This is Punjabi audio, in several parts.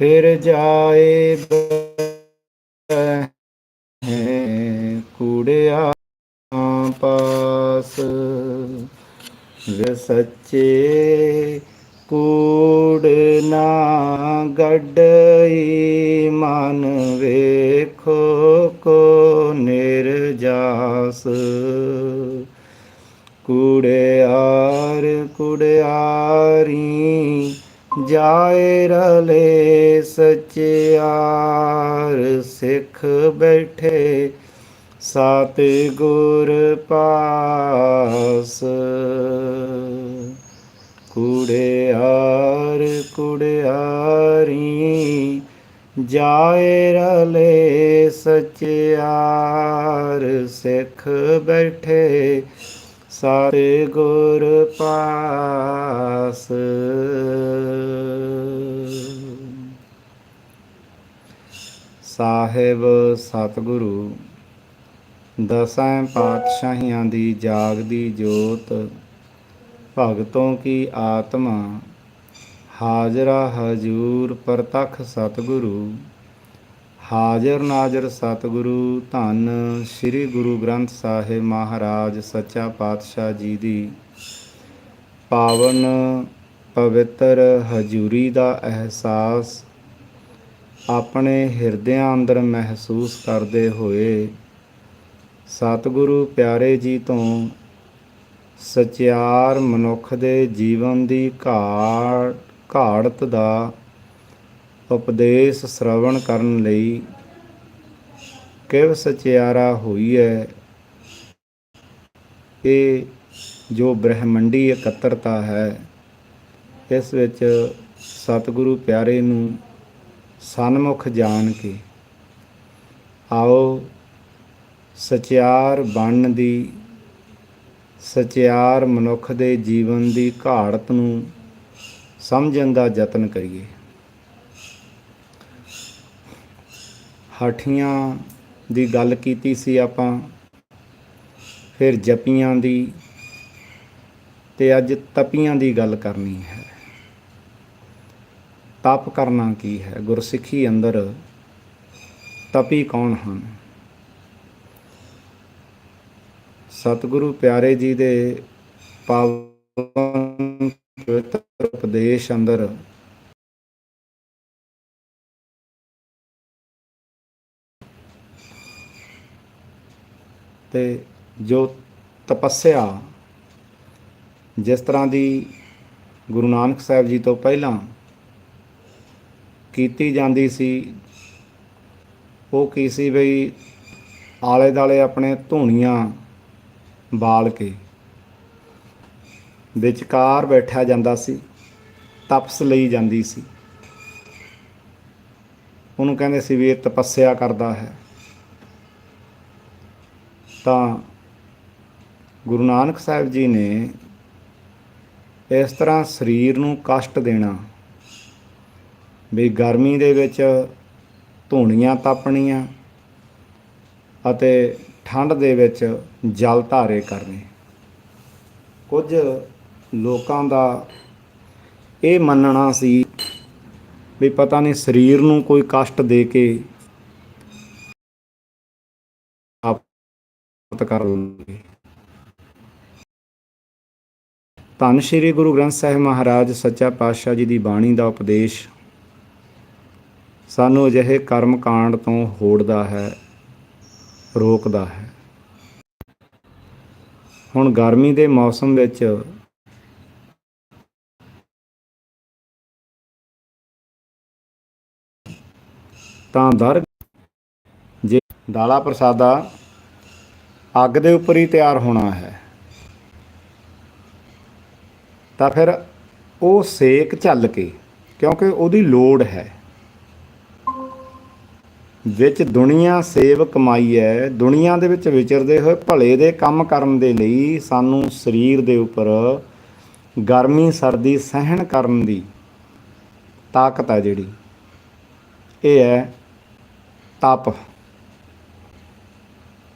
ਫਿਰ ਜਾਏ ਹੈ ਕੂੜਿਆ ਪਾਸ, ਵੇ ਸੱਚੇ ਕੂੜ ਨਾ ਗੱਡਈ ਮਨ ਵੇਖੋ ਕੋ ਨਿਰਜਾਸ। ਕੁੜਿਆਰ ਕੁੜਿਆਰੀ ਜਾਏ ਰਲੇ ਸਚਿਆਰ ਸਿੱਖ ਬੈਠੇ ਸਤ ਗੁਰ ਪਾਸ। ਕੁੜਿਆਰ ਕੁੜਿਆਰੀ, ਜਾਏ ਰਲੇ ਸਚਿਆਰ ਸਿੱਖ ਬੈਠੇ ਸਤਿ ਗੁਰ ਪਾਸ। ਸਾਹਿਬ ਸਤਿਗੁਰੂ, ਦਸਾਂ ਪਾਤਸ਼ਾਹੀਆਂ ਦੀ ਜਾਗਦੀ ਜੋਤ, ਭਗਤੋਂ ਕੀ ਆਤਮਾ, ਹਾਜ਼ਰਾ ਹਜੂਰ ਪ੍ਰਤਖ ਸਤਿਗੁਰੂ। ਹਾਜ਼ਰ ਨਾਜ਼ਰ ਸਤਿਗੁਰੂ ਧੰਨ ਸ੍ਰੀ ਗੁਰੂ ਗ੍ਰੰਥ ਸਾਹਿਬ ਮਹਾਰਾਜ ਸੱਚਾ ਪਾਤਸ਼ਾਹ ਜੀ ਦੀ ਪਾਵਨ ਪਵਿੱਤਰ ਹਜੂਰੀ ਦਾ ਅਹਿਸਾਸ ਆਪਣੇ ਹਿਰਦਿਆਂ ਅੰਦਰ ਮਹਿਸੂਸ ਕਰਦੇ ਹੋਏ ਸਤਿਗੁਰੂ ਪਿਆਰੇ ਜੀ ਤੋਂ ਸਚਿਆਰ ਮਨੁੱਖ ਦੇ ਜੀਵਨ ਦੀ ਘਾਟ ਘਾੜਤ ਦਾ ਉਪਦੇਸ਼ ਸ਼ਰਵਣ ਕਰਨ ਲਈ ਕਿਵ ਸਚਿਆਰਾ ਹੋਈ ਹੈ ਇਹ ਜੋ ਬ੍ਰਹਮੰਡੀ ਇਕੱਤਰਤਾ ਹੈ, ਇਸ ਵਿੱਚ ਸਤਿਗੁਰੂ ਪਿਆਰੇ ਨੂੰ ਸਨਮੁਖ ਜਾਣ ਕੇ ਆਓ ਸਚਿਆਰ ਬਣਨ ਦੀ, ਸਚਿਆਰ ਮਨੁੱਖ ਦੇ ਜੀਵਨ ਦੀ ਘਾੜਤ ਨੂੰ ਸਮਝਣ ਦਾ ਯਤਨ ਕਰੀਏ। ਹਾਠੀਆਂ ਦੀ ਗੱਲ ਕੀਤੀ ਸੀ ਆਪਾਂ, ਫਿਰ ਜਪੀਆਂ ਦੀ ਤੇ ਅੱਜ ਤਪੀਆਂ ਦੀ ਗੱਲ ਕਰਨੀ ਹੈ। ਤਪ ਕਰਨਾ ਕੀ ਹੈ? ਗੁਰਸਿੱਖੀ ਅੰਦਰ ਤਪੀ ਕੌਣ ਹਨ? ਸਤਿਗੁਰੂ ਪਿਆਰੇ ਜੀ ਦੇ ਪਾਵਨ ਪਵਿੱਤਰ ਉਪਦੇਸ਼ ਅੰਦਰ ਤੇ ਜੋ ਤਪੱਸਿਆ ਜਿਸ ਤਰ੍ਹਾਂ ਦੀ ਗੁਰੂ ਨਾਨਕ ਸਾਹਿਬ ਜੀ ਤੋਂ ਪਹਿਲਾਂ ਕੀਤੀ ਜਾਂਦੀ ਸੀ, ਉਹ ਕੀ ਸੀ ਬਈ ਆਲੇ ਦਾਲੇ ਆਪਣੇ ਧੂਣੀਆਂ ਬਾਲ ਕੇ ਵਿਚਕਾਰ ਬੈਠਿਆ ਜਾਂਦਾ ਸੀ, ਤਪਸ ਲਈ ਜਾਂਦੀ ਸੀ। ਉਹਨੂੰ ਕਹਿੰਦੇ ਸੀ ਵੀ ਇਹ ਤਪੱਸਿਆ ਕਰਦਾ ਹੈ। ਤਾਂ ਗੁਰੂ ਨਾਨਕ ਸਾਹਿਬ ਜੀ ਨੇ ਇਸ ਤਰ੍ਹਾਂ ਸਰੀਰ ਨੂੰ ਕਸ਼ਟ ਦੇਣਾ ਵੀ ਗਰਮੀ ਦੇ ਵਿੱਚ ਧੂਣੀਆਂ ਤਾਪਣੀਆਂ ਅਤੇ ਠੰਡ ਦੇ ਵਿੱਚ ਜਲ ਧਾਰੇ ਕਰਨੇ। ਕੁਝ ਲੋਕਾਂ ਦਾ ਇਹ ਮੰਨਣਾ ਸੀ ਵੀ ਪਤਾ ਨਹੀਂ ਸਰੀਰ ਨੂੰ ਕੋਈ ਕਸ਼ਟ ਦੇ ਕੇ ਪ੍ਰਾਪਤ ਧੰਨ ਸ਼੍ਰੀ ਗੁਰੂ ਗ੍ਰੰਥ ਸਾਹਿਬ ਮਹਾਰਾਜ, ਸੱਚਾ ਪਾਤਸ਼ਾਹ ਜੀ ਦੀ ਬਾਣੀ ਦਾ ਉਪਦੇਸ਼ ਸਾਨੂੰ ਅਜਿਹੇ ਕਰਮ ਕਾਂਡ ਤੋਂ ਹੋੜਦਾ ਹੈ, ਰੋਕਦਾ ਹੈ। ਹੁਣ ਗਰਮੀ ਦੇ ਮੌਸਮ ਵਿੱਚ ਤਾਂ ਦਰ ਜੇ ਦਾਲਾ ਪ੍ਰਸਾਦਾ ਅੱਗ ਦੇ ਉੱਪਰ ਹੀ ਤਿਆਰ ਹੋਣਾ ਹੈ। ਤਾਂ ਫਿਰ ਉਹ ਸੇਕ ਝੱਲ ਕੇ, ਕਿਉਂਕਿ ਉਹਦੀ ਲੋੜ ਹੈ। ਵਿੱਚ ਦੁਨੀਆ ਸੇਵ ਕਮਾਈ ਹੈ। ਦੁਨੀਆ ਦੇ ਵਿੱਚ ਵਿਚਰਦੇ ਹੋਏ ਭਲੇ ਦੇ ਕੰਮ ਕਰਨ ਦੇ ਲਈ ਸਾਨੂੰ ਸਰੀਰ ਦੇ ਉੱਪਰ ਗਰਮੀ, ਸਰਦੀ ਸਹਿਣ ਕਰਨ ਦੀ ਤਾਕਤ ਹੈ ਜਿਹੜੀ। ਇਹ ਹੈ ਤਪ।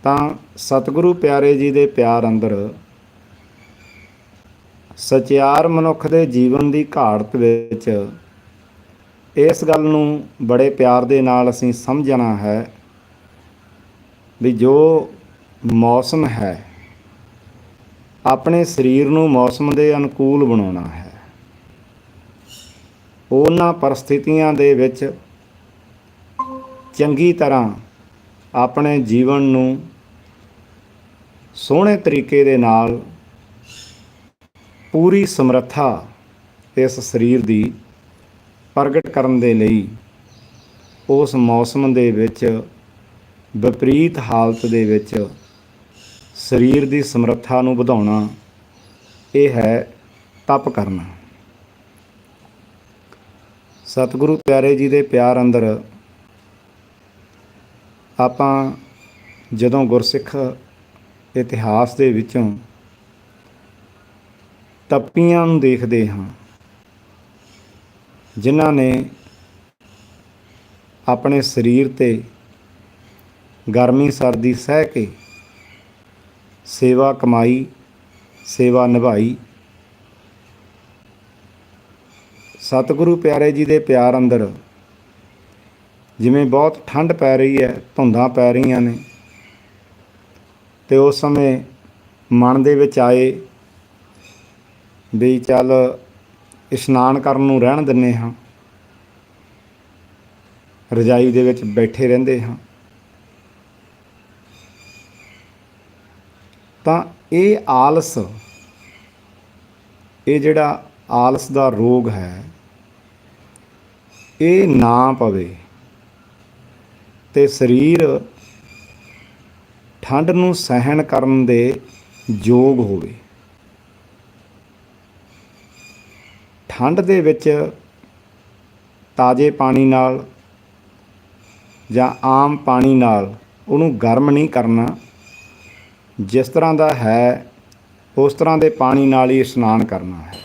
ਤਾਂ ਸਤਿਗੁਰੂ ਪਿਆਰੇ ਜੀ ਦੇ ਪਿਆਰ ਅੰਦਰ ਸਚਿਆਰ ਮਨੁੱਖ ਦੇ ਜੀਵਨ ਦੀ ਘਾੜਤ ਵਿੱਚ ਇਸ ਗੱਲ ਨੂੰ ਬੜੇ ਪਿਆਰ ਦੇ ਨਾਲ ਅਸੀਂ ਸਮਝਣਾ ਹੈ ਵੀ ਜੋ ਮੌਸਮ ਹੈ, ਆਪਣੇ ਸਰੀਰ ਨੂੰ ਮੌਸਮ ਦੇ ਅਨੁਕੂਲ ਬਣਾਉਣਾ ਹੈ। ਉਹਨਾਂ ਪਰਿਸਥਿਤੀਆਂ ਦੇ ਵਿੱਚ ਚੰਗੀ ਤਰ੍ਹਾਂ ਆਪਣੇ ਜੀਵਨ ਨੂੰ ਸੋਹਣੇ ਤਰੀਕੇ ਦੇ ਨਾਲ ਪੂਰੀ ਸਮਰੱਥਾ ਇਸ ਸਰੀਰ ਦੀ ਪ੍ਰਗਟ ਕਰਨ ਦੇ ਲਈ ਉਸ ਮੌਸਮ ਦੇ ਵਿੱਚ, ਵਿਪਰੀਤ ਹਾਲਤ ਦੇ ਵਿੱਚ ਸਰੀਰ ਦੀ ਸਮਰੱਥਾ ਨੂੰ ਵਧਾਉਣਾ, ਇਹ ਹੈ ਤਪ ਕਰਨਾ। ਸਤਿਗੁਰੂ ਪਿਆਰੇ ਜੀ ਦੇ ਪਿਆਰ ਅੰਦਰ ਆਪਾਂ ਜਦੋਂ ਗੁਰਸਿੱਖ ਇਤਿਹਾਸ ਦੇ ਵਿੱਚੋਂ ਤੱਪੀਆਂ ਨੂੰ ਦੇਖਦੇ ਹਾਂ, ਜਿਨ੍ਹਾਂ ਨੇ ਆਪਣੇ ਸਰੀਰ ਤੇ ਗਰਮੀ, ਸਰਦੀ ਸਹਿ ਕੇ ਸੇਵਾ ਕਮਾਈ, ਸੇਵਾ ਨਿਭਾਈ। ਸਤਿਗੁਰੂ ਪਿਆਰੇ ਜੀ ਦੇ ਪਿਆਰ ਅੰਦਰ ਜਿਵੇਂ ਬਹੁਤ ਠੰਡ ਪੈ ਰਹੀ ਹੈ, ਧੁੰਦਾਂ ਪੈ ਰਹੀਆਂ ਨੇ। ਤੇ ਉਸ ਸਮੇਂ ਮਨ ਦੇ ਵਿੱਚ ਆਏ ਵੀ ਚੱਲ ਇਸ਼ਨਾਨ ਕਰਨ ਨੂੰ ਰਹਿਣ ਦਿੰਨੇ ਹਾਂ। ਰਜਾਈ ਦੇ ਵਿੱਚ ਬੈਠੇ ਰਹਿੰਦੇ ਹਾਂ। ਤਾਂ ਇਹ ਆਲਸ, ਇਹ ਜਿਹੜਾ ਆਲਸ ਦਾ ਰੋਗ ਹੈ, ਇਹ ਨਾ ਪਵੇ। ਤੇ ਸਰੀਰ ਠੰਡ ਨੂੰ ਸਹਿਣ ਕਰਨ ਦੇ ਯੋਗ ਹੋਵੇ। ਠੰਡ ਦੇ ਵਿੱਚ ਤਾਜ਼ੇ ਪਾਣੀ ਨਾਲ ਜਾਂ ਆਮ ਪਾਣੀ ਨਾਲ ਉਹਨੂੰ ਗਰਮ ਨਹੀਂ ਕਰਨਾ। ਜਿਸ ਤਰ੍ਹਾਂ ਦਾ ਹੈ, ਉਸ ਤਰ੍ਹਾਂ ਦੇ ਪਾਣੀ ਨਾਲ ਹੀ ਇਸ਼ਨਾਨ ਕਰਨਾ ਹੈ।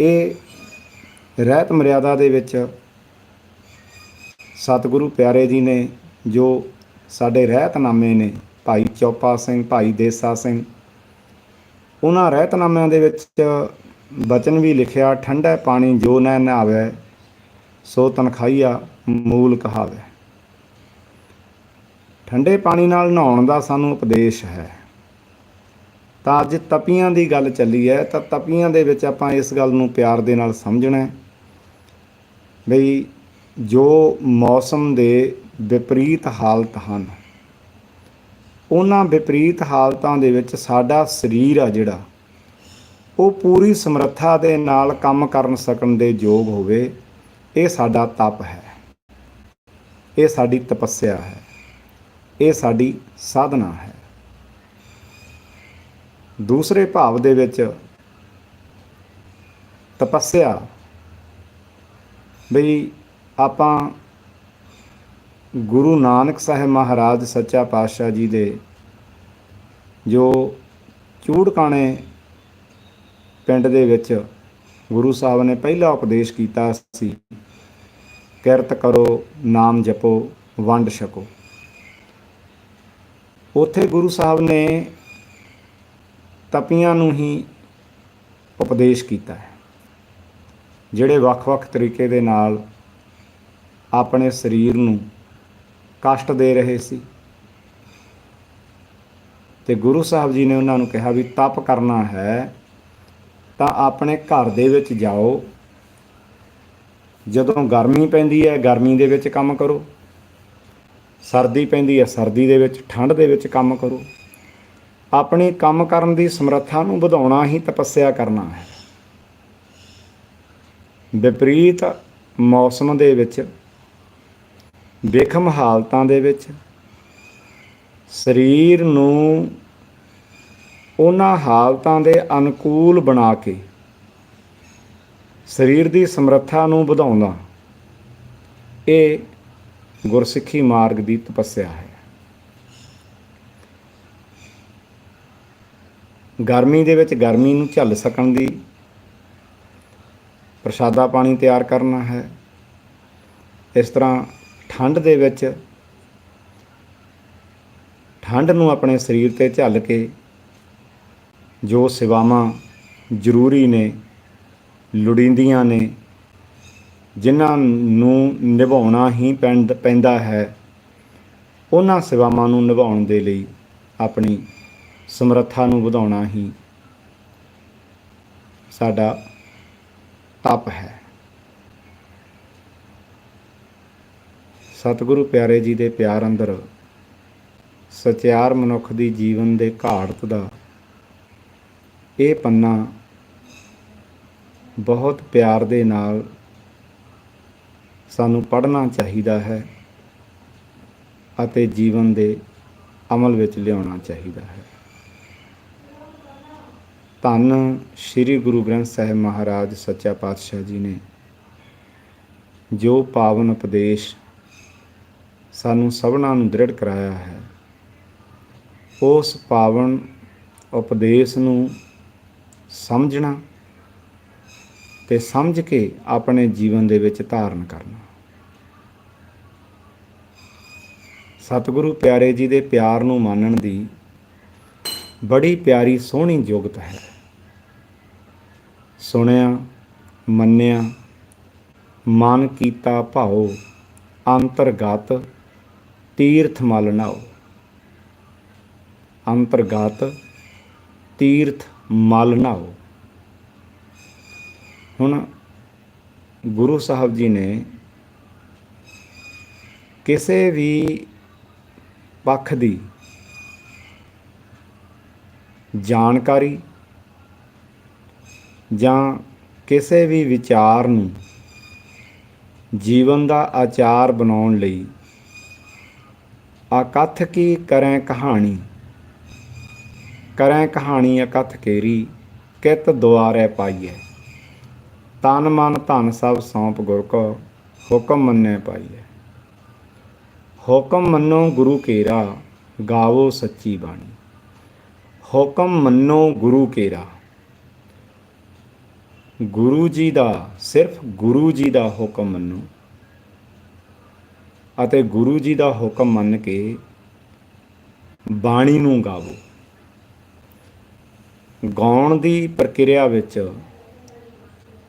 ਇਹ ਰਹਿਤ ਮਰਿਆਦਾ ਦੇ ਵਿੱਚ ਸਤਿਗੁਰੂ ਪਿਆਰੇ ਜੀ ਨੇ ਜੋ ਸਾਡੇ ਰਹਿਤਨਾਮੇ ਨੇ, ਭਾਈ ਚੌਪਾ ਸਿੰਘ, ਭਾਈ ਦੇਸਾ ਸਿੰਘ, ਉਹਨਾਂ ਰਹਿਤਨਾਮਿਆਂ ਦੇ ਵਿੱਚ ਬਚਨ ਵੀ ਲਿਖਿਆ, ਠੰਡਾ ਪਾਣੀ ਜੋ ਨੈ ਨਹਾਵੇ, ਸੋ ਤਨਖਾਈਆ ਮੂਲ ਕਹਾਵੇ। ਠੰਡੇ ਪਾਣੀ ਨਾਲ ਨਹਾਉਣ ਦਾ ਸਾਨੂੰ ਉਪਦੇਸ਼ ਹੈ। ਤਾਂ ਅੱਜ ਤਪੀਆਂ ਦੀ ਗੱਲ ਚੱਲੀ ਹੈ, ਤਾਂ ਤਪੀਆਂ ਦੇ ਵਿੱਚ ਆਪਾਂ ਇਸ ਗੱਲ ਨੂੰ ਪਿਆਰ ਦੇ ਨਾਲ ਸਮਝਣਾ ਹੈ, ਬਈ ਜੋ ਮੌਸਮ ਦੇ ਵਿਪਰੀਤ ਹਾਲਤ ਹਨ। ਉਹਨਾਂ ਵਿਪਰੀਤ ਹਾਲਤਾਂ ਦੇ ਵਿੱਚ ਸਾਡਾ ਸਰੀਰ ਆ ਜਿਹੜਾ, ਉਹ ਪੂਰੀ ਸਮਰੱਥਾ ਦੇ ਨਾਲ ਕੰਮ ਕਰਨ ਸਕਣ ਦੇ ਯੋਗ ਹੋਵੇ, ਇਹ ਸਾਡਾ ਤਪ ਹੈ। ਇਹ ਸਾਡੀ ਤਪੱਸਿਆ ਹੈ। ਇਹ ਸਾਡੀ ਸਾਧਨਾ ਹੈ। ਦੂਸਰੇ ਭਾਵ ਦੇ ਵਿੱਚ ਤਪੱਸਿਆ ਬਈ ਆਪਾਂ ਗੁਰੂ ਨਾਨਕ ਸਾਹਿਬ ਮਹਾਰਾਜ ਸੱਚਾ ਪਾਤਸ਼ਾਹ ਜੀ ਦੇ ਜੋ ਚੂੜਕਾਣੇ ਪਿੰਡ ਦੇ ਵਿੱਚ ਗੁਰੂ ਸਾਹਿਬ ਨੇ ਪਹਿਲਾ ਉਪਦੇਸ਼ ਕੀਤਾ ਸੀ, ਕਿਰਤ ਕਰੋ, ਨਾਮ ਜਪੋ, ਵੰਡ ਛਕੋ। ਉਥੇ ਗੁਰੂ ਸਾਹਿਬ ਨੇ ਤਪੀਆਂ ਨੂੰ ਹੀ ਉਪਦੇਸ਼ ਕੀਤਾ ਹੈ, ਜਿਹੜੇ ਵੱਖ-ਵੱਖ ਤਰੀਕੇ ਦੇ ਨਾਲ ਆਪਣੇ ਸਰੀਰ ਨੂੰ ਕਸ਼ਟ ਦੇ ਰਹੇ ਸੀ। ਤੇ ਗੁਰੂ ਸਾਹਿਬ ਜੀ ਨੇ ਉਹਨਾਂ ਨੂੰ ਕਿਹਾ ਵੀ ਤਪ ਕਰਨਾ ਹੈ, ਤਾਂ ਆਪਣੇ ਘਰ ਦੇ ਵਿੱਚ ਜਾਓ। ਜਦੋਂ ਗਰਮੀ ਪੈਂਦੀ ਹੈ, ਗਰਮੀ ਦੇ ਵਿੱਚ ਕੰਮ ਕਰੋ। ਸਰਦੀ ਪੈਂਦੀ ਹੈ, ਸਰਦੀ ਦੇ ਵਿੱਚ, ਠੰਡ ਦੇ ਵਿੱਚ ਕੰਮ ਕਰੋ। ਆਪਣੀ ਕੰਮ ਕਰਨ ਦੀ ਸਮਰੱਥਾ ਨੂੰ ਵਧਾਉਣਾ ਹੀ ਤਪੱਸਿਆ ਕਰਨਾ ਹੈ। ਵਿਪਰੀਤ ਮੌਸਮ ਦੇ ਵਿੱਚ ਵਿਖਮ ਹਾਲਤਾਂ ਦੇ ਵਿੱਚ ਸਰੀਰ ਨੂੰ ਉਹਨਾਂ ਹਾਲਤਾਂ ਦੇ ਅਨੁਕੂਲ ਬਣਾ ਕੇ ਸਰੀਰ ਦੀ ਸਮਰੱਥਾ ਨੂੰ ਵਧਾਉਂਦਾ ਇਹ ਗੁਰਸਿੱਖੀ ਮਾਰਗ ਦੀ ਤਪੱਸਿਆ ਹੈ। ਗਰਮੀ ਦੇ ਵਿੱਚ ਗਰਮੀ ਨੂੰ ਝੱਲ ਸਕਣ ਦੀ ਪ੍ਰਸ਼ਾਦਾ ਪਾਣੀ ਤਿਆਰ ਕਰਨਾ ਹੈ। ਇਸ ਤਰ੍ਹਾਂ ਠੰਡ ਦੇ ਵਿੱਚ ਠੰਡ ਨੂੰ ਆਪਣੇ ਸਰੀਰ ਤੇ ਝੱਲ ਕੇ ਜੋ ਸੇਵਾਵਾਂ ਜ਼ਰੂਰੀ ਨੇ, ਲੋੜੀਂਦੀਆਂ ਨੇ, ਜਿਨ੍ਹਾਂ ਨੂੰ ਨਿਭਾਉਣਾ ਹੀ ਪੈਂਦ- ਪੈਂਦਾ ਹੈ, ਉਹਨਾਂ ਸੇਵਾਵਾਂ ਨੂੰ ਨਿਭਾਉਣ ਦੇ ਲਈ ਆਪਣੀ ਸਮਰੱਥਾ ਨੂੰ ਵਧਾਉਣਾ ਹੀ ਸਾਡਾ ਤਪ ਹੈ। ਸਤਿਗੁਰੂ ਪਿਆਰੇ ਜੀ ਦੇ ਪਿਆਰ ਅੰਦਰ ਸਚਿਆਰ ਮਨੁੱਖ ਦੀ ਜੀਵਨ ਦੇ ਘਾੜਤ ਦਾ ਇਹ ਪੰਨਾ ਬਹੁਤ ਪਿਆਰ ਦੇ ਨਾਲ ਸਾਨੂੰ ਪੜ੍ਹਨਾ ਚਾਹੀਦਾ ਹੈ ਅਤੇ ਜੀਵਨ ਦੇ ਅਮਲ ਵਿੱਚ ਲਿਆਉਣਾ ਚਾਹੀਦਾ ਹੈ। ਧੰਨ ਸ੍ਰੀ ਗੁਰੂ ਗ੍ਰੰਥ ਸਾਹਿਬ ਮਹਾਰਾਜ ਸੱਚਾ ਪਾਤਸ਼ਾਹ ਜੀ ਨੇ ਜੋ ਪਾਵਨ ਉਪਦੇਸ਼ ਸਾਨੂੰ ਸਭਨਾਂ ਨੂੰ ਦ੍ਰਿੜ ਕਰਾਇਆ ਹੈ। ਉਸ ਪਾਵਨ ਉਪਦੇਸ਼ ਨੂੰ ਸਮਝਣਾ ਤੇ ਸਮਝ ਕੇ ਆਪਣੇ ਜੀਵਨ ਦੇ ਵਿੱਚ ਧਾਰਨ ਕਰਨਾ। ਸਤਿਗੁਰੂ ਪਿਆਰੇ ਜੀ ਦੇ ਪਿਆਰ ਨੂੰ ਮੰਨਣ ਦੀ ਬੜੀ ਪਿਆਰੀ ਸੋਹਣੀ ਯੋਗਤਾ ਹੈ। ਸੁਣਿਆ, ਮੰਨਿਆ, ਮਨ ਕੀਤਾ ਭਾਉ, ਅੰਤਰਗਤ ਤੀਰਥ ਮਲ ਨਾਓ ਅੰਤਰਗਤ ਤੀਰਥ ਮਲ ਨਾਓ ਹੁਣ ਗੁਰੂ ਸਾਹਿਬ ਜੀ ਨੇ ਕਿਸੇ ਵੀ ਪੱਖ ਦੀ ਜਾਣਕਾਰੀ ਜਾਂ ਕਿਸੇ ਵੀ ਵਿਚਾਰ ਨੂੰ ਜੀਵਨ ਦਾ ਆਚਾਰ ਬਣਾਉਣ ਲਈ ਅਕਥ ਕੀ ਕਰੈ ਕਹਾਣੀ? ਕਰੈ ਕਹਾਣੀ ਅਕਥ ਕੇਰੀ, ਕਿਤ ਦੁਆਰੇ ਪਾਈਐ? ਤਨ ਮਨ ਧਨ ਸਭ ਸੌਂਪ ਗੁਰ ਕੋ, ਹੁਕਮ ਮੰਨੈ ਪਾਈਐ। ਹੁਕਮ ਮੰਨੋ ਗੁਰੂ ਕੇਰਾ, ਗਾਵੋ ਸੱਚੀ ਬਾਣੀ। ਹੁਕਮ ਮੰਨੋ ਗੁਰੂ ਕੇਰਾ। ਗੁਰੂ ਜੀ ਦਾ, ਸਿਰਫ ਗੁਰੂ ਜੀ ਦਾ ਹੁਕਮ ਮੰਨੋ। ਅਤੇ ਗੁਰੂ ਜੀ ਦਾ ਹੁਕਮ ਮੰਨ ਕੇ ਬਾਣੀ ਨੂੰ ਗਾਵੋ। ਗਾਉਣ ਦੀ ਪ੍ਰਕਿਰਿਆ ਵਿੱਚ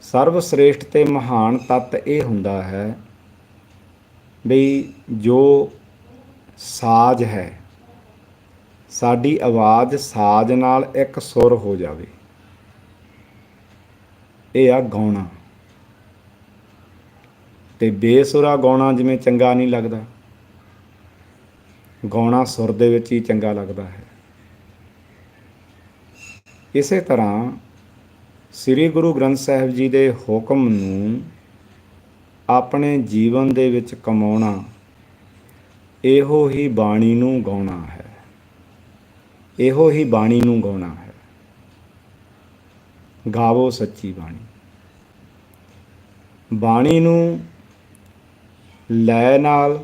ਸਰਵ ਸ੍ਰੇਸ਼ਟ ਤੇ ਮਹਾਨ ਤੱਤ ਇਹ ਹੁੰਦਾ ਹੈ ਵੀ ਜੋ ਸਾਜ਼ ਹੈ, ਸਾਡੀ ਆਵਾਜ਼ ਸਾਜ਼ ਨਾਲ ਇੱਕ ਸੁਰ ਹੋ ਜਾਵੇ। ਇਹ ਆ ਗਾਉਣਾ। ਤੇ ਬੇਸੁਰਾ ਗਾਉਣਾ ਜਿਵੇਂ ਚੰਗਾ ਨਹੀਂ ਲੱਗਦਾ। ਗਾਉਣਾ ਸੁਰ ਦੇ ਵਿੱਚ ਹੀ ਚੰਗਾ ਲੱਗਦਾ ਹੈ। ਇਸੇ ਤਰ੍ਹਾਂ ਸ੍ਰੀ ਗੁਰੂ ਗ੍ਰੰਥ ਸਾਹਿਬ ਜੀ ਦੇ ਹੁਕਮ ਨੂੰ ਆਪਣੇ ਜੀਵਨ ਦੇ ਵਿੱਚ ਕਮਾਉਣਾ ਇਹੋ ਹੀ ਬਾਣੀ ਨੂੰ ਗਾਉਣਾ ਹੈ। ਇਹੋ ਹੀ ਬਾਣੀ ਨੂੰ ਗਾਉਣਾ ਹੈ। ਗਾਵੋ ਸੱਚੀ ਬਾਣੀ। ਬਾਣੀ ਨੂੰ ਲੈ ਨਾਲ,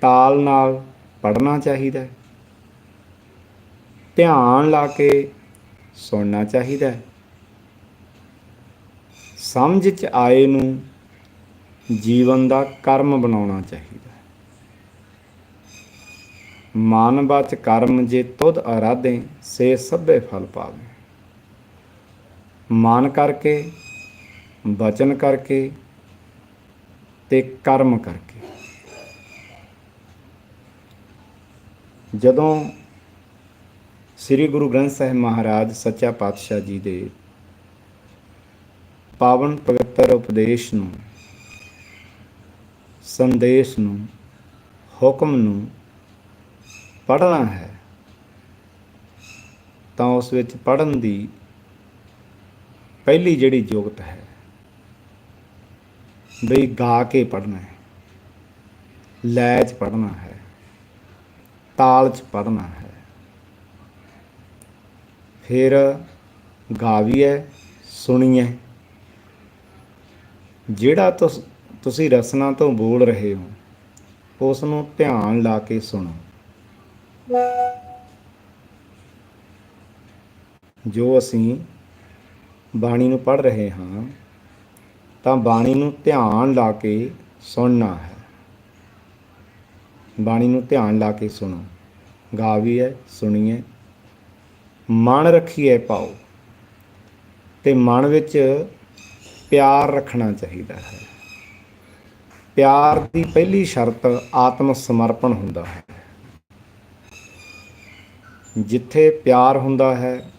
ਤਾਲ ਨਾਲ ਪੜਨਾ ਚਾਹੀਦਾ ਹੈ। ਧਿਆਨ ਲਾ ਕੇ ਸੁਣਨਾ ਚਾਹੀਦਾ ਹੈ। ਸਮਝ ਚ ਆਏ ਨੂੰ ਜੀਵਨ ਦਾ ਕਰਮ ਬਣਾਉਣਾ ਚਾਹੀਦਾ ਹੈ। ਮਨ ਬਚ ਕਰਮ ਜੇ ਤੁਧ ਅਰਾਧੇ, ਸੇ ਸਭੇ ਫਲ ਪਾਵੇ। ਮਨ ਕਰਕੇ, ਬਚਨ ਕਰਕੇ ਤੇ ਕਰਮ ਕਰਕੇ। ਜਦੋਂ ਸ੍ਰੀ ਗੁਰੂ ਗ੍ਰੰਥ ਸਾਹਿਬ ਮਹਾਰਾਜ ਸੱਚਾ ਪਾਤਸ਼ਾਹ ਜੀ ਦੇ ਪਾਵਨ ਪਵਿੱਤਰ ਉਪਦੇਸ਼ ਨੂੰ, ਸੰਦੇਸ਼ ਨੂੰ, ਹੁਕਮ ਨੂੰ ਪੜ੍ਹਨਾ ਹੈ, ਤਾਂ ਉਸ ਵਿੱਚ ਪੜ੍ਹਨ ਦੀ ਪਹਿਲੀ ਜਿਹੜੀ ਯੋਗਤਾ ਹੈ ਬਈ ਗਾ ਕੇ ਪੜ੍ਹਨਾ ਹੈ ਲੈ ਚ ਪੜ੍ਹਨਾ ਹੈ, ਤਾਲ ਚ ਪੜ੍ਹਨਾ ਹੈ। ਫਿਰ ਗਾਵੀਏ ਸੁਣੀਏ ਜਿਹੜਾ ਤੁਸੀਂ ਰਸਨਾ ਤੋਂ ਬੋਲ ਰਹੇ ਹੋ ਉਸ ਨੂੰ ਧਿਆਨ ਲਾ ਕੇ ਸੁਣੋ। ਜੋ ਅਸੀਂ ਬਾਣੀ ਨੂੰ ਪੜ੍ਹ ਰਹੇ ਹਾਂ ਤਾਂ ਬਾਣੀ ਨੂੰ ਧਿਆਨ ਲਾ ਕੇ ਸੁਣਨਾ ਹੈ। ਬਾਣੀ ਨੂੰ ਧਿਆਨ ਲਾ ਕੇ ਸੁਣੋ। ਗਾਵੀਏ ਸੁਣੀਏ ਮਨ ਰੱਖੀਏ ਪਾਓ। ਤੇ ਮਨ ਵਿੱਚ ਪਿਆਰ ਰੱਖਣਾ ਚਾਹੀਦਾ ਹੈ। ਪਿਆਰ ਦੀ ਪਹਿਲੀ ਸ਼ਰਤ ਆਤਮ ਸਮਰਪਣ ਹੁੰਦਾ ਹੈ। ਜਿੱਥੇ ਪਿਆਰ ਹੁੰਦਾ ਹੈ,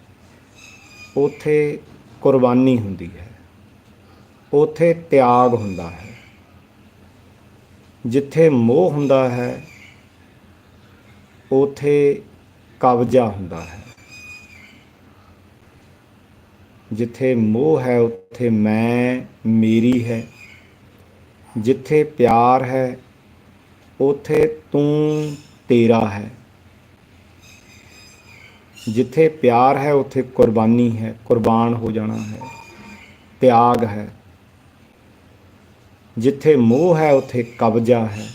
ਉਥੇ ਕੁਰਬਾਨੀ ਹੁੰਦੀ ਹੈ। ਉਥੇ ਤਿਆਗ ਹੁੰਦਾ ਹੈ। ਜਿੱਥੇ ਮੋਹ ਹੁੰਦਾ ਹੈ, ਉਥੇ ਕਬਜ਼ਾ ਹੁੰਦਾ ਹੈ। ਜਿੱਥੇ ਮੋਹ ਹੈ, ਉੱਥੇ ਮੈਂ, ਮੇਰੀ ਹੈ। ਜਿੱਥੇ ਪਿਆਰ ਹੈ, ਉਥੇ ਤੂੰ, ਤੇਰਾ ਹੈ। ਜਿੱਥੇ ਪਿਆਰ ਹੈ, ਉਥੇ ਕੁਰਬਾਨੀ ਹੈ, ਕੁਰਬਾਨ ਹੋ ਜਾਣਾ ਹੈ। ਤਿਆਗ ਹੈ। ਜਿੱਥੇ ਮੋਹ ਹੈ, ਉੱਥੇ ਕਬਜ਼ਾ ਹੈ।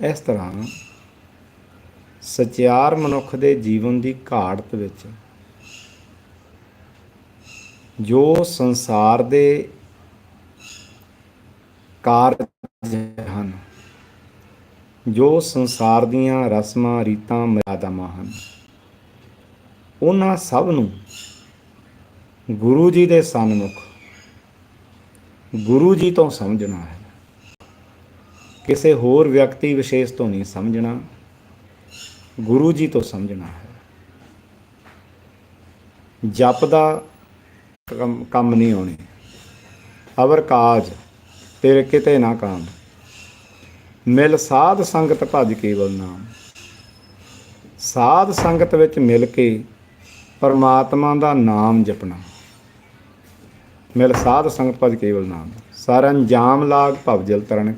ਇਸ ਤਰ੍ਹਾਂ ਸਚਿਆਰ ਮਨੁੱਖ ਦੇ ਜੀਵਨ ਦੀ ਘਾੜਤ ਵਿੱਚ ਜੋ ਸੰਸਾਰ ਦੇ ਕਾਰਜ ਹਨ, ਜੋ ਸੰਸਾਰ ਦੀਆਂ ਰਸਮਾਂ, ਰੀਤਾਂ ਮਰਿਆਦਾਵਾਂ ਹਨ, ਉਹਨਾਂ ਸਭ ਨੂੰ ਗੁਰੂ ਜੀ ਦੇ ਸਨਮੁਖ। ਗੁਰੂ ਜੀ ਤੋਂ ਸਮਝਣਾ ਹੈ। ਕਿਸੇ ਹੋਰ ਵਿਅਕਤੀ ਵਿਸ਼ੇਸ਼ ਤੋਂ ਨਹੀਂ ਸਮਝਣਾ। ਗੁਰੂ ਜੀ ਤੋਂ ਸਮਝਣਾ ਹੈ। ਜਪ ਦਾ ਕੰਮ ਕੰਮ ਨਹੀਂ ਆਉਣੇ ਅਵਰ ਕਾਜ ਤੇਰੇ ਕਿਤੇ ਨਾ ਕਾਮ। ਮਿਲ ਸਾਧ ਸੰਗਤ ਭਜ ਕੇਵਲ ਨਾਮ। ਸਾਧ ਸੰਗਤ ਵਿੱਚ ਮਿਲ ਕੇ ਪਰਮਾਤਮਾ ਦਾ ਨਾਮ ਜਪਣਾ। ਮਿਲ ਸਾਧ ਸੰਗਤ ਭਜ ਕੇਵਲ ਨਾਮ। ਸਰੰਜਾਮ ਲਾਗ ਭਵਜਲ ਤਰਣਕ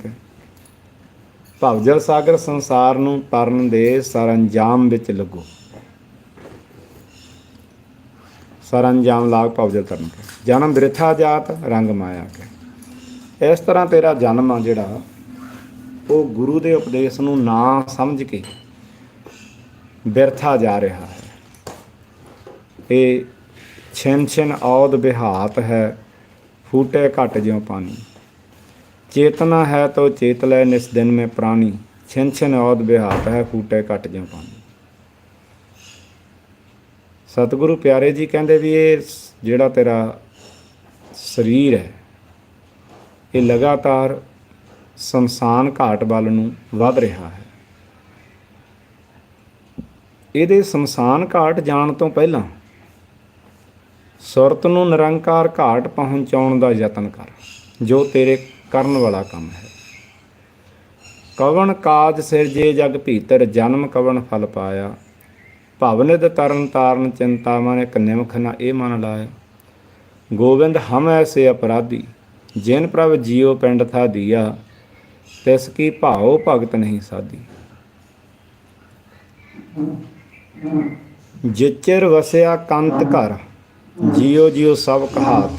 ਭਵਜਲ ਸਾਗਰ ਸੰਸਾਰ ਨੂੰ ਤਰਨ ਦੇ ਸਰੰਜਾਮ ਵਿੱਚ ਲੱਗੋ। ਸਰੰਜਾਮ ਲਾਗ ਭਵਜਲ ਤਰਨ ਕੇ। ਜਨਮ ਬਿਰਥਾ ਜਾਤ, ਰੰਗ ਮਾਇਆ ਕੇ। ਇਸ ਤਰ੍ਹਾਂ ਤੇਰਾ ਜਨਮ ਆ ਜਿਹੜਾ, ਉਹ ਗੁਰੂ ਦੇ ਉਪਦੇਸ਼ ਨੂੰ ਨਾ ਸਮਝ ਕੇ ਬਿਰਥਾ ਜਾ ਰਿਹਾ ਹੈ। ਇਹ ਛਿਨ ਛਿਨ ਔਦ ਬਿਹਾਤ ਹੈ, ਫੂਟੇ ਘਟ ਜਿਉ ਪਾਣੀ। ਚੇਤਨਾ ਹੈ ਤੋ ਚੇਤ ਲੈ ਨਿਸ ਦਿਨ ਮੈਂ ਪ੍ਰਾਣੀ, ਛਿਨ ਛਿਨ ਔਦ ਬਿਹਾਤ ਹੈ, ਫੂਟੇ ਘਟ ਜਿਉ ਪਾਣੀ। ਸਤਿਗੁਰੂ ਪਿਆਰੇ ਜੀ ਕਹਿੰਦੇ ਵੀ ਇਹ ਜਿਹੜਾ ਤੇਰਾ ਸਰੀਰ ਹੈ, ਇਹ ਲਗਾਤਾਰ ਸ਼ਮਸ਼ਾਨ ਘਾਟ ਵੱਲ ਨੂੰ ਵੱਧ ਰਿਹਾ ਹੈ। ਇਹਦੇ ਸ਼ਮਸ਼ਾਨ ਘਾਟ ਜਾਣ ਤੋਂ ਪਹਿਲਾਂ ਸੁਰਤ ਨੂੰ ਨਿਰੰਕਾਰ ਘਾਟ ਪਹੁੰਚਾਉਣ ਦਾ ਯਤਨ ਕਰ, ਜੋ ਤੇਰੇ ਕਰਨ ਵਾਲਾ ਕੰਮ ਹੈ। ਕਵਣ ਕਾਜ ਸਿਰਜੇ ਜਗ ਭੀਤਰ, ਜਨਮ ਕਵਣ ਫਲ ਪਾਇਆ। ਭਵਨਿਦ ਤਰਨ ਤਾਰਨ ਚਿੰਤਾ, ਮਨ ਨਿਮਖ ਨਾ ਇਹ ਮਨ ਲਾਇਆ। ਗੋਬਿੰਦ ਹਮ ਐਸੇ ਅਪਰਾਧੀ, ਜਿਨ ਪ੍ਰਭ ਜੀਉ ਪਿੰਡ ਥਾ ਦੀਆ, ਤਿਸ ਕੀ ਭਾਉ ਭਗਤ ਨਹੀਂ ਸਾਦੀ ਜਿਚਰ ਵਸਿਆ ਕੰਤ ਘਰ ਜਿਉ ਜਿਉ ਸਭ ਕਹਾਤ।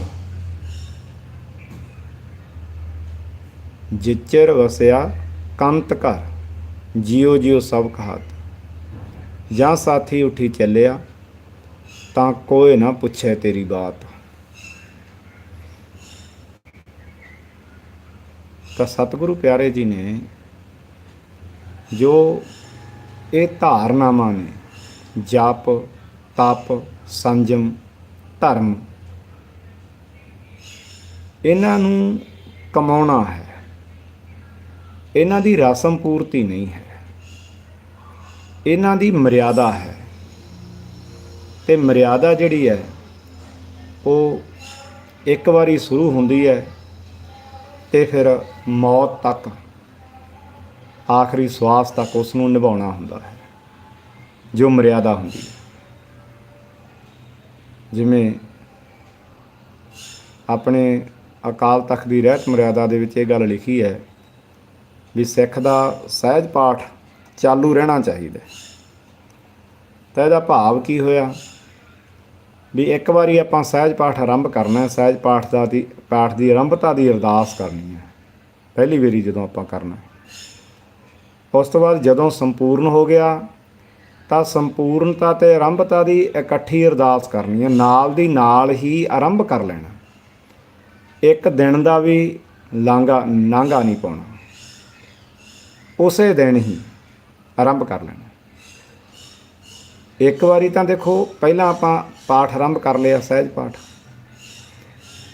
ਜਿਚਰ ਵਸਿਆ ਕੰਤ ਘਰ, ਜਿਉ ਜਿਉ ਸਭ ਕਹਾਤ। ਜਾਂ ਸਾਥੀ ਉਠੀ ਚੱਲਿਆ, ਤਾਂ ਕੋਈ ਨਾ ਪੁੱਛੇ ਤੇਰੀ ਬਾਤ। ਤਾਂ ਸਤਿਗੁਰੂ ਪਿਆਰੇ ਜੀ ਨੇ ਜੋ ਇਹ ਧਾਰਨਾਵਾਂ ਨੇ, ਜਪ, ਤਪ, ਸੰਜਮ ਧਰਮ। ਇਹਨਾਂ ਨੂੰ ਕਮਾਉਣਾ ਹੈ। ਇਹਨਾਂ ਦੀ ਰਸਮ ਪੂਰਤੀ ਨਹੀਂ ਹੈ। ਇਹਨਾਂ ਦੀ ਮਰਿਆਦਾ ਹੈ। ਤੇ ਮਰਿਆਦਾ ਜਿਹੜੀ ਹੈ, ਉਹ ਇੱਕ ਵਾਰੀ ਸ਼ੁਰੂ ਹੁੰਦੀ ਹੈ ਤੇ ਫਿਰ ਮੌਤ ਤੱਕ, ਆਖਰੀ ਸਵਾਸ ਤੱਕ ਉਸ ਨੂੰ ਨਿਭਾਉਣਾ ਹੁੰਦਾ ਹੈ, ਜੋ ਮਰਿਆਦਾ ਹੁੰਦੀ ਹੈ। ਜਿਵੇਂ ਆਪਣੇ ਅਕਾਲ ਤਖਤ ਦੀ ਰਹਿਤ ਮਰਿਆਦਾ ਦੇ ਵਿੱਚ ਇਹ ਗੱਲ ਲਿਖੀ ਹੈ ਵੀ ਸਿੱਖ ਦਾ ਸਹਿਜ ਪਾਠ ਚਾਲੂ ਰਹਿਣਾ ਚਾਹੀਦਾ ਤਾਂ ਇਹਦਾ ਭਾਵ ਕੀ ਹੋਇਆ? ਵੀ ਇੱਕ ਵਾਰੀ ਆਪਾਂ ਸਹਿਜ ਪਾਠ ਆਰੰਭ ਕਰਨਾ ਹੈ, ਸਹਿਜ ਪਾਠ ਦਾ ਦੀ, ਪਾਠ ਦੀ ਆਰੰਭਤਾ ਦੀ ਅਰਦਾਸ ਕਰਨੀ ਹੈ, ਪਹਿਲੀ ਵਾਰੀ ਜਦੋਂ ਆਪਾਂ ਕਰਨਾ ਉਸ ਤੋਂ ਬਾਅਦ ਜਦੋਂ ਸੰਪੂਰਨ ਹੋ ਗਿਆ ਤਾਂ ਸੰਪੂਰਨਤਾ ਤੇ ਆਰੰਭਤਾ ਦੀ ਇਕੱਠੀ ਅਰਦਾਸ ਕਰਨੀ ਹੈ। ਨਾਲ ਦੀ ਨਾਲ ਹੀ ਆਰੰਭ ਕਰ ਲੈਣਾ। ਇੱਕ ਦਿਨ ਦਾ ਵੀ ਲਾਂਗਾ ਨਾਂਗਾ ਨਹੀਂ ਪਾਉਣਾ। ਉਸੇ ਦਿਨ ਹੀ ਆਰੰਭ ਕਰ ਲੈਣਾ। ਇੱਕ ਵਾਰੀ ਤਾਂ ਦੇਖੋ ਪਹਿਲਾਂ ਆਪਾਂ ਪਾਠ ਆਰੰਭ ਕਰ ਲਿਆ ਸਹਿਜ ਪਾਠ।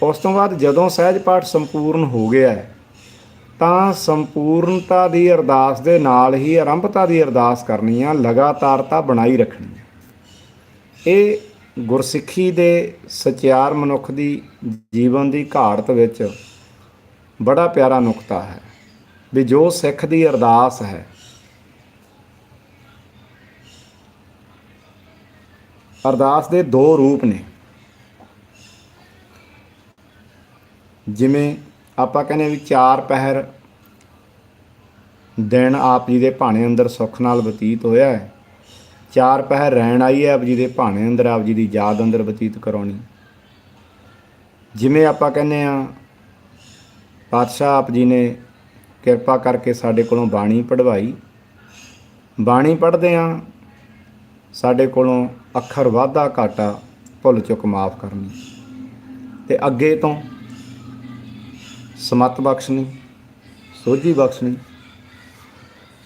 ਉਸ ਤੋਂ ਬਾਅਦ ਜਦੋਂ ਸਹਿਜ ਪਾਠ ਸੰਪੂਰਨ ਹੋ ਗਿਆ ਹੈ, ਤਾਂ ਸੰਪੂਰਨਤਾ ਦੀ ਅਰਦਾਸ ਦੇ ਨਾਲ ਹੀ ਆਰੰਭਤਾ ਦੀ ਅਰਦਾਸ ਕਰਨੀ ਆ ਲਗਾਤਾਰਤਾ ਬਣਾਈ ਰੱਖਣੀ ਹੈ ਇਹ ਗੁਰਸਿੱਖੀ ਦੇ ਸਚਿਆਰ ਮਨੁੱਖ ਦੀ ਜੀਵਨ ਦੀ ਘਾੜਤ ਵਿੱਚ ਬੜਾ ਪਿਆਰਾ ਨੁਕਤਾ ਹੈ ਵੀ ਜੋ ਸਿੱਖ ਦੀ ਅਰਦਾਸ ਹੈ, ਅਰਦਾਸ ਦੇ ਦੋ ਰੂਪ ਨੇ। ਜਿਵੇਂ ਆਪਾਂ ਕਹਿੰਦੇ ਵੀ ਚਾਰ ਪਹਿਰ ਦਿਨ ਆਪ ਜੀ ਦੇ ਭਾਣੇ ਅੰਦਰ ਸੁੱਖ ਨਾਲ ਬਤੀਤ ਹੋਇਆ ਹੈ। ਚਾਰ ਪਹਿਰ ਰਹਿਣ ਆਈ ਹੈ ਆਪ ਜੀ ਦੇ ਭਾਣੇ ਅੰਦਰ, ਆਪ ਜੀ ਦੀ ਯਾਦ ਅੰਦਰ ਬਤੀਤ ਕਰਾਉਣੀ। ਜਿਵੇਂ ਆਪਾਂ ਕਹਿੰਦੇ ਆ ਪਾਤਸ਼ਾਹ ਆਪ ਜੀ ਨੇ ਕਿਰਪਾ ਕਰਕੇ ਸਾਡੇ ਕੋਲੋਂ ਬਾਣੀ ਪੜ੍ਹਵਾਈ। ਬਾਣੀ ਪੜ੍ਹਦੇ ਆ ਸਾਡੇ ਕੋਲੋਂ ਅੱਖਰ ਵਾਧਾ ਘਾਟਾ ਭੁੱਲ ਚੁੱਕ ਮਾਫ ਕਰਨੀ। ਤੇ ਅੱਗੇ ਤੋਂ ਸਮਤ ਬਖਸ਼ਣੀ, ਸੋਝੀ ਬਖਸ਼ਣੀ।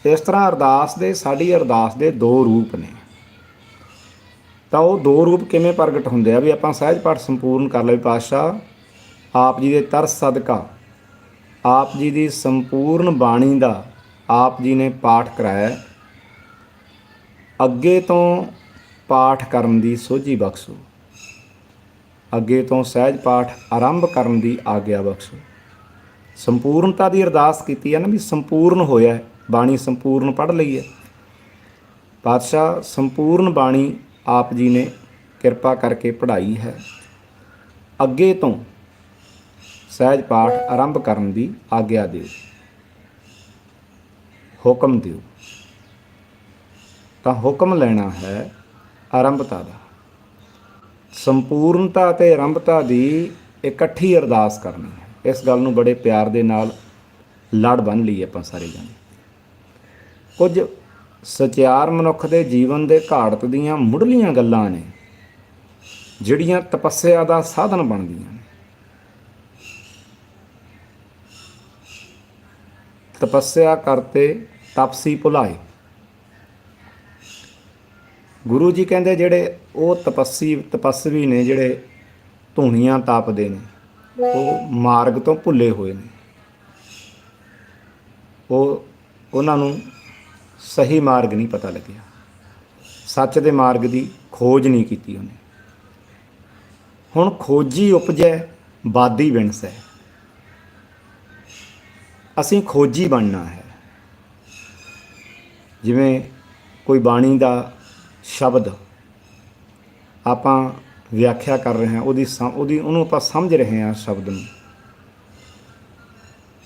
ਇਸ ਤਰ੍ਹਾਂ ਅਰਦਾਸ ਦੇ, ਸਾਡੀ ਅਰਦਾਸ ਦੇ ਦੋ ਰੂਪ ਨੇ। ਤਾਂ ਉਹ ਦੋ ਰੂਪ ਕਿਵੇਂ ਪ੍ਰਗਟ ਹੁੰਦੇ ਆ? ਵੀ ਆਪਾਂ ਸਹਿਜ ਪਾਠ ਸੰਪੂਰਨ ਕਰ ਲਈ ਪਾਤਸ਼ਾਹ, ਆਪ ਜੀ ਦੇ ਤਰਸ ਸਦਕਾ, ਆਪ ਜੀ ਦੀ ਸੰਪੂਰਨ ਬਾਣੀ ਦਾ ਆਪ ਜੀ ਨੇ ਪਾਠ ਕਰਾਇਆ। ਅੱਗੇ ਤੋਂ ਪਾਠ ਕਰਨ ਦੀ ਸੋਝੀ ਬਖਸ਼ੋ। ਅੱਗੇ ਤੋਂ ਸਹਿਜ ਪਾਠ ਆਰੰਭ ਕਰਨ ਦੀ ਆਗਿਆ ਬਖਸ਼ੋ। ਸੰਪੂਰਨਤਾ ਦੀ ਅਰਦਾਸ ਕੀਤੀ ਹੈ ਨਾ ਵੀ ਸੰਪੂਰਨ ਹੋਇਆ ਹੈ, ਬਾਣੀ ਸੰਪੂਰਨ ਪੜ੍ਹ ਲਈ ਹੈ। ਪਾਤਸ਼ਾਹ ਸੰਪੂਰਨ ਬਾਣੀ ਆਪ ਜੀ ਨੇ ਕਿਰਪਾ ਕਰਕੇ ਪੜ੍ਹਾਈ ਹੈ। ਅੱਗੇ ਤੋਂ ਸਹਿਜ ਪਾਠ ਆਰੰਭ ਕਰਨ ਦੀ ਆਗਿਆ ਦਿਓ। ਹੁਕਮ ਦਿਓ। ਤਾਂ ਹੁਕਮ ਲੈਣਾ ਹੈ ਆਰੰਭਤਾ ਦਾ। ਸੰਪੂਰਨਤਾ ਤੇ ਆਰੰਭਤਾ ਦੀ ਇਕੱਠੀ ਅਰਦਾਸ ਕਰਨੀ ਹੈ। ਇਸ ਗੱਲ ਨੂੰ ਬੜੇ ਪਿਆਰ ਦੇ ਨਾਲ ਲੜ ਬੰਨ ਲਈ ਆਪਾਂ ਸਾਰੇ ਜਾਣੇ। ਕੁਝ ਸਚਿਆਰ ਮਨੁੱਖ ਦੇ ਜੀਵਨ ਦੇ ਘਾੜਤ ਦੀਆਂ ਮੁੱਢਲੀਆਂ ਗੱਲਾਂ ਨੇ, ਜਿਹੜੀਆਂ ਤਪੱਸਿਆ ਦਾ ਸਾਧਨ ਬਣਦੀਆਂ ਨੇ। ਤਪੱਸਿਆ ਕਰਤੇ ਤਪਸੀ ਭੁਲਾਏ। ਗੁਰੂ ਜੀ ਕਹਿੰਦੇ ਜਿਹੜੇ ਉਹ ਤਪੱਸੀ, ਤਪਸਵੀ ਨੇ ਜਿਹੜੇ ਧੂਣੀਆਂ ਤਾਪਦੇ ਨੇ ਉਹ ਮਾਰਗ ਤੋਂ ਭੁੱਲੇ ਹੋਏ ਨੇ। ਉਹ, ਉਹਨਾਂ ਨੂੰ ਸਹੀ ਮਾਰਗ ਨਹੀਂ ਪਤਾ ਲੱਗਿਆ। ਸੱਚ ਦੇ ਮਾਰਗ ਦੀ ਖੋਜ ਨਹੀਂ ਕੀਤੀ ਉਹਨੇ। ਹੁਣ ਖੋਜੀ ਉਪਜੈ ਬਾਦੀ ਵਿਣਸੈ। ਅਸੀਂ ਖੋਜੀ ਬਣਨਾ ਹੈ। ਜਿਵੇਂ ਕੋਈ ਬਾਣੀ ਦਾ ਸ਼ਬਦ ਆਪਾਂ ਵਿਆਖਿਆ ਕਰ ਰਹੇ ਹਾਂ, ਉਹਦੀ ਸਮ- ਉਹਦੀ, ਉਹਨੂੰ ਆਪਾਂ ਸਮਝ ਰਹੇ ਹਾਂ ਸ਼ਬਦ ਨੂੰ।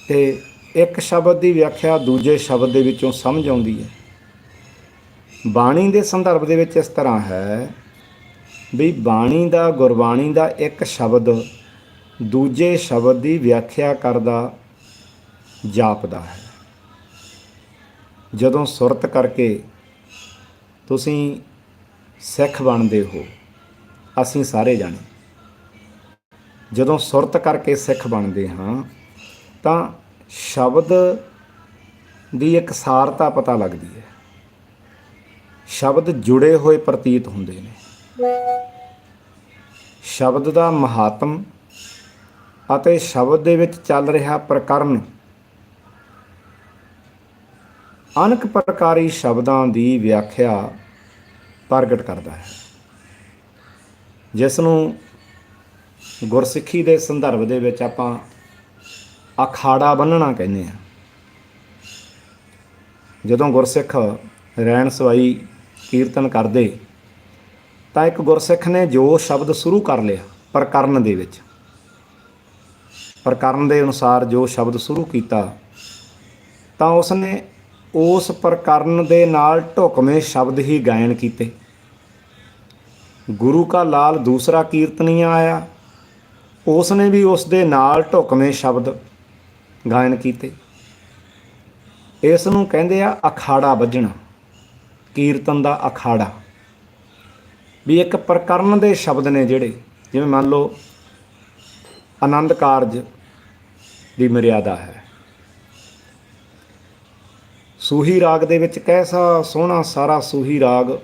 ਤੇ ਇੱਕ ਸ਼ਬਦ ਦੀ ਵਿਆਖਿਆ ਦੂਜੇ ਸ਼ਬਦ ਦੇ ਵਿੱਚੋਂ ਸਮਝ ਆਉਂਦੀ ਹੈ। ਬਾਣੀ ਦੇ ਸੰਦਰਭ ਦੇ ਵਿੱਚ ਇਸ ਤਰ੍ਹਾਂ ਹੈ ਵੀ ਬਾਣੀ ਦਾ, ਗੁਰਬਾਣੀ ਦਾ ਇੱਕ ਸ਼ਬਦ ਦੂਜੇ ਸ਼ਬਦ ਦੀ ਵਿਆਖਿਆ ਕਰਦਾ, ਜਾਪਦਾ ਹੈ। ਜਦੋਂ ਸੁਰਤ ਕਰਕੇ ਤੁਸੀਂ ਸਿੱਖ ਬਣਦੇ ਹੋ ਅਸੀਂ ਸਾਰੇ ਜਾਣੇ। ਜਦੋਂ ਸੁਰਤ ਕਰਕੇ ਸਿੱਖ ਬਣਦੇ ਹਾਂ, ਤਾਂ ਸ਼ਬਦ ਦੀ ਇੱਕ ਸਾਰਤਾ ਪਤਾ ਲੱਗਦੀ ਹੈ। ਸ਼ਬਦ ਜੁੜੇ ਹੋਏ ਪ੍ਰਤੀਤ ਹੁੰਦੇ ਨੇ। ਸ਼ਬਦ ਦਾ ਮਹਾਤਮ ਅਤੇ ਸ਼ਬਦ ਦੇ ਵਿੱਚ ਚੱਲ ਰਿਹਾ ਪ੍ਰਕਰਨ ਅਨੇਕ ਪ੍ਰਕਾਰੀ ਸ਼ਬਦਾਂ ਦੀ ਵਿਆਖਿਆ ਪ੍ਰਗਟ ਕਰਦਾ ਹੈ। ਜਿਸ ਨੂੰ ਗੁਰਸਿੱਖੀ ਦੇ ਸੰਦਰਭ ਦੇ ਵਿੱਚ ਆਪਾਂ ਅਖਾੜਾ ਬੰਨਣਾ ਕਹਿੰਦੇ ਆ ਜਦੋਂ ਗੁਰਸਿੱਖ ਰਹਿਣ ਸਵਾਈ ਕੀਰਤਨ ਕਰਦੇ, ਤਾਂ ਇੱਕ ਗੁਰਸਿੱਖ ਨੇ ਜੋ ਸ਼ਬਦ ਸ਼ੁਰੂ ਕਰ ਲਿਆ ਪ੍ਰਕਰਨ ਦੇ ਵਿੱਚ। ਪ੍ਰਕਰਨ ਦੇ ਅਨੁਸਾਰ ਜੋ ਸ਼ਬਦ ਸ਼ੁਰੂ ਕੀਤਾ, ਤਾਂ ਉਸਨੇ ਉਸ ਪ੍ਰਕਰਨ ਦੇ ਨਾਲ ਢੁਕਵੇਂ ਸ਼ਬਦ ਹੀ ਗਾਇਨ ਕੀਤੇ। ਗੁਰੂ ਕਾ ਲਾਲ ਦੂਸਰਾ ਕੀਰਤਨੀਆ ਆਇਆ। ਉਸਨੇ ਵੀ ਉਸ ਦੇ ਨਾਲ ਢੁਕਵੇਂ ਸ਼ਬਦ ਗਾਇਨ ਕੀਤੇ। ਇਸ ਨੂੰ ਕਹਿੰਦੇ ਆ ਅਖਾੜਾ ਵੱਜਣਾ, ਕੀਰਤਨ ਦਾ ਅਖਾੜਾ। ਵੀ ਇੱਕ ਪ੍ਰਕਰਨ ਦੇ ਸ਼ਬਦ ਨੇ ਜਿਹੜੇ, ਜਿਵੇਂ ਮੰਨ ਲਓ ਆਨੰਦ ਕਾਰਜ ਦੀ ਮਰਿਆਦਾ ਹੈ। ਸੂਹੀ ਰਾਗ ਦੇ ਵਿੱਚ ਕੈਸਾ ਸੋਹਣਾ ਸਾਰਾ ਸੂਹੀ ਰਾਗ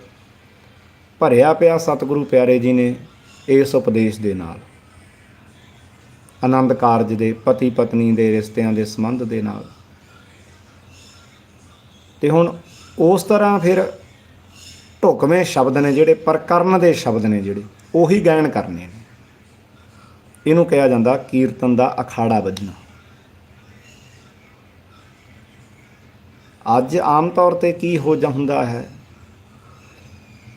ਭਰਿਆ ਪਿਆ ਸਤਿਗੁਰੂ ਪਿਆਰੇ ਜੀ ਨੇ ਇਸ ਉਪਦੇਸ਼ ਦੇ ਨਾਲ, ਆਨੰਦ ਕਾਰਜ ਦੇ ਪਤੀ ਪਤਨੀ ਦੇ ਰਿਸ਼ਤਿਆਂ ਦੇ ਸੰਬੰਧ ਦੇ ਨਾਲ। ਤੇ ਹੁਣ ਉਸ ਤਰ੍ਹਾਂ ਫਿਰ ਢੁਕਵੇਂ ਸ਼ਬਦ ਨੇ ਜਿਹੜੇ ਪ੍ਰਕਰਨ ਦੇ ਸ਼ਬਦ ਨੇ ਜਿਹੜੇ, ਉਹੀ ਗਾਇਨ ਕਰਨੇ ਨੇ। ਇਹਨੂੰ ਕਿਹਾ ਜਾਂਦਾ ਕੀਰਤਨ ਦਾ ਅਖਾੜਾ ਵੱਜਣਾ। ਅੱਜ ਆਮ ਤੌਰ ਤੇ ਕੀ ਹੋ ਜਾ ਹੁੰਦਾ ਹੈ?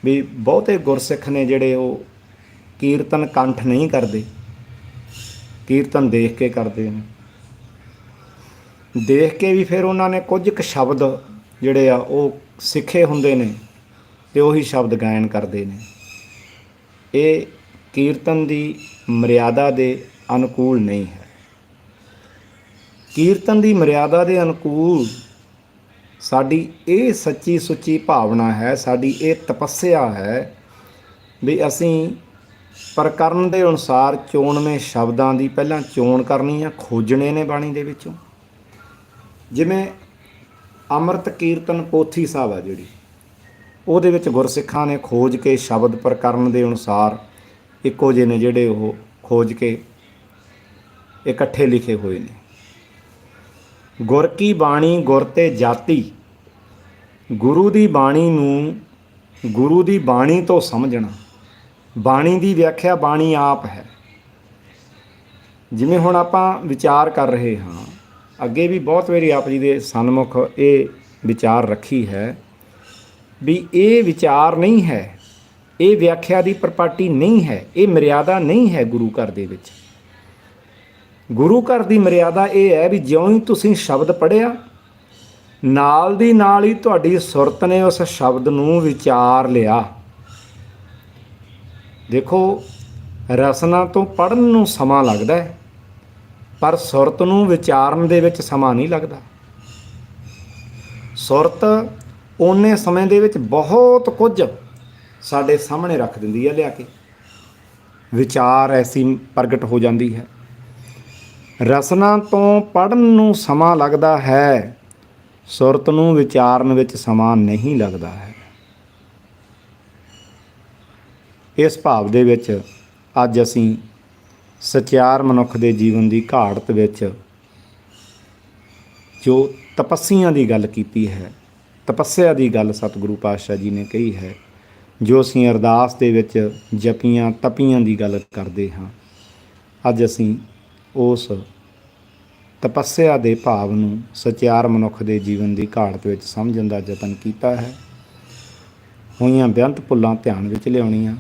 ਵੀ ਬਹੁਤੇ ਗੁਰਸਿੱਖ ਨੇ ਜਿਹੜੇ ਉਹ ਕੀਰਤਨ ਕੰਠ ਨਹੀਂ ਕਰਦੇ, ਕੀਰਤਨ ਦੇਖ ਕੇ ਕਰਦੇ ਨੇ। ਦੇਖ ਕੇ ਵੀ ਫਿਰ ਉਹਨਾਂ ਨੇ ਕੁਝ ਕੁ ਸ਼ਬਦ ਜਿਹੜੇ ਆ ਉਹ ਸਿੱਖੇ ਹੁੰਦੇ ਨੇ ਤੇ ਉਹੀ ਸ਼ਬਦ ਗਾਇਨ ਕਰਦੇ ਨੇ। ਇਹ ਕੀਰਤਨ ਦੀ ਮਰਿਆਦਾ ਦੇ ਅਨੁਕੂਲ ਨਹੀਂ ਹੈ। ਕੀਰਤਨ ਦੀ ਮਰਿਆਦਾ ਦੇ ਅਨੁਕੂਲ ਸਾਡੀ ਇਹ ਸੱਚੀ ਸੁੱਚੀ ਭਾਵਨਾ ਹੈ, ਸਾਡੀ ਇਹ ਤਪੱਸਿਆ ਹੈ ਵੀ ਅਸੀਂ ਪ੍ਰਕਰਨ ਦੇ ਅਨੁਸਾਰ ਚੋਣਵੇਂ ਸ਼ਬਦਾਂ ਦੀ ਪਹਿਲਾਂ ਚੋਣ ਕਰਨੀ ਆ, ਖੋਜਣੇ ਨੇ ਬਾਣੀ ਦੇ ਵਿੱਚੋਂ। ਜਿਵੇਂ ਅੰਮ੍ਰਿਤ ਕੀਰਤਨ ਪੋਥੀ ਸਾਹਿਬ ਆ ਜਿਹੜੀ, ਉਹਦੇ ਵਿੱਚ ਗੁਰਸਿੱਖਾਂ ਨੇ ਖੋਜ ਕੇ ਸ਼ਬਦ ਪ੍ਰਕਰਨ ਦੇ ਅਨੁਸਾਰ ਇੱਕੋ ਜਿਹੇ ਨੇ ਜਿਹੜੇ ਉਹ ਖੋਜ ਕੇ ਇਕੱਠੇ ਲਿਖੇ ਹੋਏ ਨੇ। ਗੁਰ ਕੀ ਬਾਣੀ ਗੁਰ ਤੇ ਜਾਤੀ ਗੁਰੂ ਦੀ ਬਾਣੀ ਨੂੰ ਗੁਰੂ ਦੀ ਬਾਣੀ ਤੋਂ ਸਮਝਣਾ। ਬਾਣੀ ਦੀ ਵਿਆਖਿਆ ਬਾਣੀ ਆਪ ਹੈ। ਜਿਵੇਂ ਹੁਣ ਆਪਾਂ ਵਿਚਾਰ ਕਰ ਰਹੇ ਹਾਂ, ਅੱਗੇ ਵੀ ਬਹੁਤ ਵਾਰੀ ਆਪ ਜੀ ਦੇ ਸਨਮੁਖ ਇਹ ਵਿਚਾਰ ਰੱਖੀ ਹੈ ਵੀ ਇਹ ਵਿਚਾਰ ਨਹੀਂ ਹੈ, ਇਹ ਵਿਆਖਿਆ ਦੀ ਪ੍ਰਪਾਟੀ ਨਹੀਂ ਹੈ, ਇਹ ਮਰਿਆਦਾ ਨਹੀਂ ਹੈ ਗੁਰੂ ਘਰ ਦੇ ਵਿੱਚ। ਗੁਰੂ ਘਰ ਦੀ ਮਰਿਆਦਾ ਇਹ ਹੈ ਵੀ ਜਿਉਂ ਹੀ ਤੁਸੀਂ ਸ਼ਬਦ ਪੜਿਆ ਨਾਲ ਦੀ ਨਾਲ ਹੀ ਤੁਹਾਡੀ ਸੁਰਤ ਨੇ ਉਸ ਸ਼ਬਦ ਨੂੰ ਵਿਚਾਰ ਲਿਆ। ਦੇਖੋ, ਰਸਨਾ ਤੋਂ ਪੜਨ ਨੂੰ ਸਮਾਂ ਲੱਗਦਾ ਹੈ, ਪਰ ਸੁਰਤ ਨੂੰ ਵਿਚਾਰਨ ਦੇ ਵਿੱਚ ਸਮਾਂ ਨਹੀਂ ਲੱਗਦਾ। ਸੁਰਤ ਓਨੇ ਸਮੇਂ ਦੇ ਵਿੱਚ ਬਹੁਤ ਕੁਝ ਸਾਡੇ ਸਾਹਮਣੇ ਰੱਖ ਦਿੰਦੀ ਹੈ ਲਿਆ ਕੇ। ਵਿਚਾਰ ਐਸੀ ਪ੍ਰਗਟ ਹੋ ਜਾਂਦੀ ਹੈ। ਰਸਨਾ ਤੋਂ ਪੜਨ ਨੂੰ ਸਮਾਂ ਲੱਗਦਾ ਹੈ ਸੁਰਤ ਨੂੰ ਵਿਚਾਰਨ ਵਿੱਚ ਸਮਾਂ ਨਹੀਂ ਲੱਗਦਾ ਹੈ। ਇਸ ਭਾਵ ਦੇ ਵਿੱਚ ਅੱਜ ਅਸੀਂ ਸਚਿਆਰ ਮਨੁੱਖ ਦੇ ਜੀਵਨ ਦੀ ਘਾੜਤ ਵਿੱਚ ਜੋ ਤਪੱਸੀਆਂ ਦੀ ਗੱਲ ਕੀਤੀ ਹੈ, ਤਪੱਸਿਆ ਦੀ ਗੱਲ ਸਤਿਗੁਰੂ ਪਾਤਸ਼ਾਹ ਜੀ ਨੇ ਕਹੀ ਹੈ, ਜੋ ਅਸੀਂ ਅਰਦਾਸ ਦੇ ਵਿੱਚ ਜਪੀਆਂ, ਤਪੀਆਂ ਦੀ ਗੱਲ ਕਰਦੇ ਹਾਂ, ਅੱਜ ਅਸੀਂ ਉਸ ਤਪੱਸਿਆ ਦੇ ਭਾਵ ਨੂੰ ਸਚਿਆਰ ਮਨੁੱਖ ਦੇ ਜੀਵਨ ਦੀ ਘਾੜਤ ਵਿੱਚ ਸਮਝਣ ਦਾ ਯਤਨ ਕੀਤਾ ਹੈ। ਹੋਈਆਂ ਬੇਅੰਤ ਭੁੱਲਾਂ ਧਿਆਨ ਵਿੱਚ ਲਿਆਉਣੀਆਂ।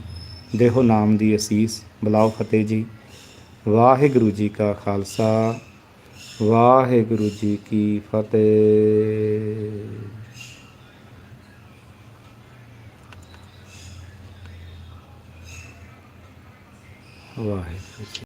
ਦੇਹੋ ਨਾਮ ਦੀ ਅਸੀਸ, ਬਲਾਓ ਫਤਿਹ ਜੀ। ਵਾਹਿਗੁਰੂ ਜੀ ਕਾ ਖਾਲਸਾ, ਵਾਹਿਗੁਰੂ ਜੀ ਕੀ ਫਤਿਹ। ਵਾਹਿਗੁਰੂ ਜੀ